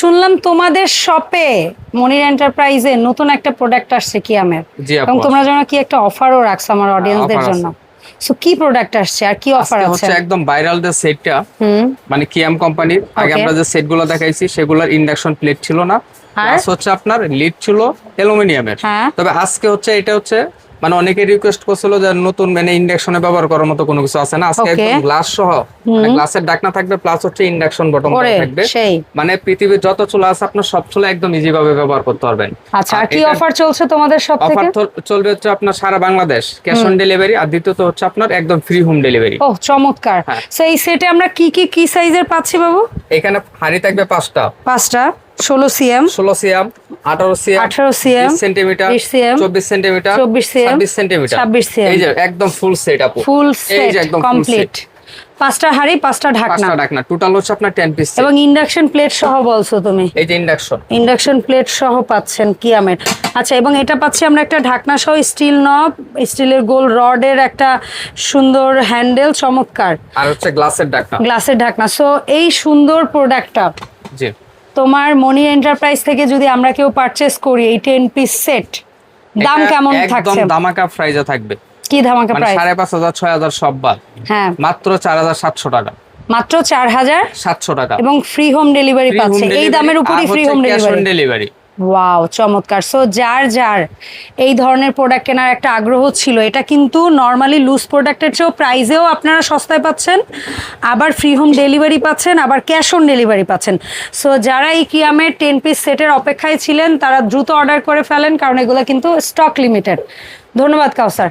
শুনলাম তোমাদের শপে মনির এন্টারপ্রাইজে নতুন একটা প্রোডাক্ট আসছে কিয়ামের এবং তোমরা যেন কি একটা অফারও রাখছো আমার অডিয়েন্সদের জন্য। সো কি প্রোডাক্ট আসছে আর কি অফার আছে? হচ্ছে একদম ভাইরাল যে সেটটা মানে কিয়াম কোম্পানির আগে আমরা যে সেটগুলো দেখাইছি সেগুলোর ইন্ডাকশন প্লেট ছিল না। প্লাস হচ্ছে আপনার লিড ছিল অ্যালুমিনিয়ামের। হ্যাঁ। তবে আজকে হচ্ছে এটা হচ্ছে মানে অনেকে রিকোয়েস্ট করছিল যে নতুন মানে ইন্ডাকশনে ব্যবহার করার মতো কোনো কিছু আছে না? আজকে একদম গ্লাস সহ। মানে গ্লাসের ডাকনা থাকবে প্লাস হচ্ছে ইন্ডাকশন বটন থাকবে। সেই। মানে পৃথিবীর যত চুলা আছে আপনার সব চুলা একদম ইজি ভাবে ব্যবহার করতে পারবেন। আচ্ছা আর কি অফার চলছে তোমাদের সব থেকে? অফার চলবে হচ্ছে আপনার সারা বাংলাদেশ ক্যাশ অন ডেলিভারি আর দ্বিতীয়ত হচ্ছে আপনার একদম ফ্রি হোম ডেলিভারি ও চমৎকার। হ্যাঁ। সো এই সেটে আমরা কি কি কি সাইজের পাচ্ছি বাবু? এখানে হাড়ি থাকবে পাঁচটা। পাঁচটা। ষোলো সিএম। ষোলো সিএম আঠারো সিএম আঠারো সিএম সেন্টিমিটার 20 cm, চব্বিশ সেন্টিমিটার 24 cm, ছাব্বিশ সেন্টিমিটার। 26 cm এই যে একদম ফুল সেট আপু। ফুল সেট একদম কমপ্লিট পাঁচটা হাড়ি পাঁচটা ঢাকনা। ডাকনা টোটাল হচ্ছে আপনার টেন পিস এবং ইন্ডাকশন প্লেট সহ বলছো তুমি? এই যে ইন্ডাকশন ইন্ডাকশন প্লেট সহ পাচ্ছেন কিয়ামের। আচ্ছা এবং এটা পাচ্ছি আমরা একটা ঢাকনা সহ স্টিল নব স্টিলের গোল রডের একটা সুন্দর হ্যান্ডেল চমৎকার। আর হচ্ছে গ্লাসের ডাকনা গ্লাসের ঢাকনা। সো এই সুন্দর প্রোডাক্টটা তোমার মনি এন্টারপ্রাইজ থেকে যদি আমরা কেউ পারচেস করি এই টেন পিস সেট দাম কেমন কেমন একদম থাকছে? দামাকা প্রাইজে থাকবে। কি ধামাকা প্রাইস সাড়ে পাঁচ হাজার ছয় হাজার সব বাদ। হ্যাঁ। মাত্র চার হাজার সাতশো টাকা। মাত্র চার হাজার সাতশো টাকা। এবং ফ্রি হোম ডেলিভারি পাচ্ছে। এই দামের উপরই ফ্রি হোম ডেলিভারি ওয়াও চমৎকার। সো যার যার এই ধরনের প্রোডাক্ট কেনার একটা আগ্রহ ছিল, এটা কিন্তু নর্মালি লুজ প্রোডাক্টের চেয়েও প্রাইজেও আপনারা সস্তায় পাচ্ছেন, আবার ফ্রি হোম ডেলিভারি পাচ্ছেন, আবার ক্যাশ অন ডেলিভারি পাচ্ছেন। সো যারা এই কিয়ামের টেন পিস সেটের অপেক্ষায় ছিলেন, তারা দ্রুত অর্ডার করে ফেলেন, কারণ এগুলো কিন্তু স্টক লিমিটেড ধন্যবাদ, কাউসার।